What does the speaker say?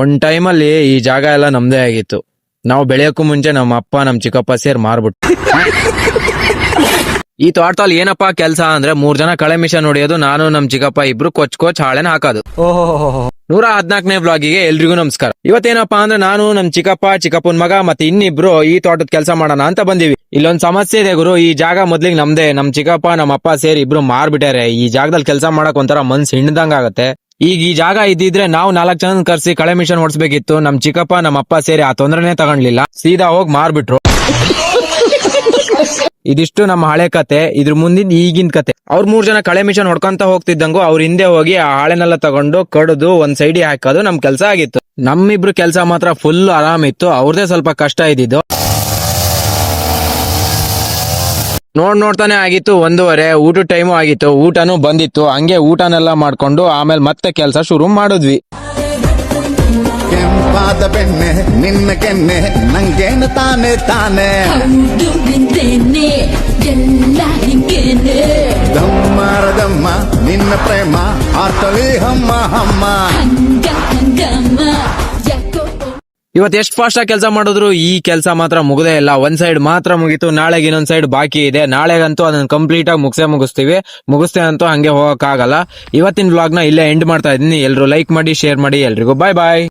ಒಂದ್ ಟೈಮಲ್ಲಿ ಈ ಜಾಗ ಎಲ್ಲ ನಮ್ದೇ ಆಗಿತ್ತು. ನಾವು ಬೆಳೆಯೋಕ್ಕೂ ಮುಂಚೆ ನಮ್ಮ ಅಪ್ಪ ನಮ್ ಚಿಕ್ಕಪ್ಪ ಸೇರ್ ಮಾರ್ಬಿಟ್ಟು ಈ ತೋಟದಲ್ಲಿ ಏನಪ್ಪಾ ಕೆಲಸ ಅಂದ್ರೆ ಮೂರ್ ಜನ ಕಳೆ ಮಿಷನ್ ಹೊಡೆಯೋದು ನಾನು ನಮ್ ಚಿಕ್ಕಪ್ಪ ಇಬ್ರು ಕೊಚ್ ಕೊಚ್ ಹಾಳೆನ ಹಾಕೋದು. ನೂರ ಹದ್ನಾಲ್ಕನೇ ಬ್ಲಾಗಿಗೆ ಎಲ್ರಿಗೂ ನಮಸ್ಕಾರ. ಇವತ್ತೇನಪ್ಪಾ ಅಂದ್ರೆ ನಾನು ನಮ್ ಚಿಕ್ಕಪ್ಪ, ಚಿಕ್ಕಪ್ಪನ ಮಗ ಮತ್ತೆ ಇನ್ನಿಬ್ರು ಈ ತೋಟದ ಕೆಲಸ ಮಾಡೋಣ ಅಂತ ಬಂದಿವಿ. ಇಲ್ಲೊಂದ್ ಸಮಸ್ಯೆ ಇದೆ ಗುರು, ಈ ಜಾಗ ಮೊದ್ಲಿಗೆ ನಮ್ದೇ. ನಮ್ ಚಿಕ್ಕಪ್ಪ, ನಮ್ಮ ಅಪ್ಪ ಸೇರಿ ಇಬ್ರು ಮಾರ್ಬಿಟ್ಟಾರೆ. ಈ ಜಾಗದಲ್ಲಿ ಕೆಲಸ ಮಾಡಕ್ ಒಂಥರ ಮನ್ಸ್ ಹಿಂಡ್ದಂಗ ಆಗತ್ತೆ ಈಗ ಈ ಜಾಗ ಇದ್ದಿದ್ರೆ ನಾವು ನಾಲ್ಕು ಜನ ಕರ್ಸಿ ಕಳೆ ಮಿಷನ್ ಹೊಡ್ಸ್ಬೇಕಿತ್ತು ನಮ್ ಚಿಕ್ಕಪ್ಪ ನಮ್ಮ ಅಪ್ಪ ಸೇರಿ ಆ ತೊಂದ್ರೆನೇ ತಗೊಂಡ್ಲಿಲ್ಲ. ಸೀದಾ ಹೋಗಿ ಮಾರ್ಬಿಟ್ರು. ಇದಿಷ್ಟು ನಮ್ಮ ಹಳೆ ಕತೆ. ಇದ್ರ ಮುಂದಿನ ಈಗಿನ ಕತೆ. ಅವ್ರ ಮೂರ್ ಜನ ಕಳೆ ಮಿಷನ್ ಹೊಡ್ಕೊಂತ ಹೋಗ್ತಿದ್ದಂಗು ಅವ್ರ ಹಿಂದೆ ಹೋಗಿ ಆ ಹಾಳೆನೆಲ್ಲ ತಗೊಂಡು ಕಡ್ದು ಒಂದ್ ಸೈಡಿ ಹಾಕೋದು ನಮ್ ಕೆಲ್ಸ ಆಗಿತ್ತು. ನಮ್ಮಿಬ್ರು ಕೆಲ್ಸ ಮಾತ್ರ ಫುಲ್ ಆರಾಮ್ ಇತ್ತು ಅವ್ರದೇ ಸ್ವಲ್ಪ ಕಷ್ಟ ಇದ್ದಿದ್ದು. ನೋಡ್ ನೋಡ್ತಾನೆ ಆಗಿತ್ತು ಒಂದೂವರೆ ಊಟದ ಟೈಮು ಆಗಿತ್ತು ಊಟನೂ ಬಂದಿತ್ತು ಹಂಗೆ ಊಟನೆಲ್ಲ ಮಾಡ್ಕೊಂಡು ಆಮೇಲೆ ಮತ್ತೆ ಕೆಲಸ ಶುರು ಮಾಡಿದ್ವಿ. ಕೆಂಪಾದ ಬೆಣ್ಣೆ ನಿನ್ನ ಕೆನ್ನೆ ನಂಗೇನು ತಾನೆ ತಾನೆ? ದಮ್ಮಾರ ದಮ್ಮ ನಿನ್ನ ಪ್ರೇಮ ಆತಳಿ ಹಮ್ಮ ಹಮ್ಮ. ಹಂಗ ಎಷ್ಟು ಫಾಸ್ಟ್ ಆಗಿ ಕೆಲಸ ಮಾಡಿದ್ರು, ಈ ಕೆಲಸ ಮಾತ್ರ ಮುಗದೇ ಇಲ್ಲ. ಒಂದ್ ಸೈಡ್ ಮಾತ್ರ ಮುಗಿತು, ನಾಳೆಗೆ ಇನ್ನೊಂದ್ ಸೈಡ್ ಬಾಕಿ ಇದೆ. ನಾಳೆಗಂತೂ ಅದನ್ನ ಕಂಪ್ಲೀಟ್ ಆಗಿ ಮುಗಿಸೇ ಮುಗಿಸ್ತೀವಿ. ಮುಗಿಸ್ತೇ ಅಂತೂ ಹಂಗೆ ಹೋಗಕ್ಕಾಗಲ್ಲ ಇವತ್ತಿನ ನ ಇಲ್ಲೇ ಎಂಡ್ ಮಾಡ್ತಾ ಇದೀನಿ ಎಲ್ರು ಲೈಕ್ ಮಾಡಿ ಶೇರ್ ಮಾಡಿ, ಎಲ್ರಿಗೂ ಬಾಯ್ ಬಾಯ್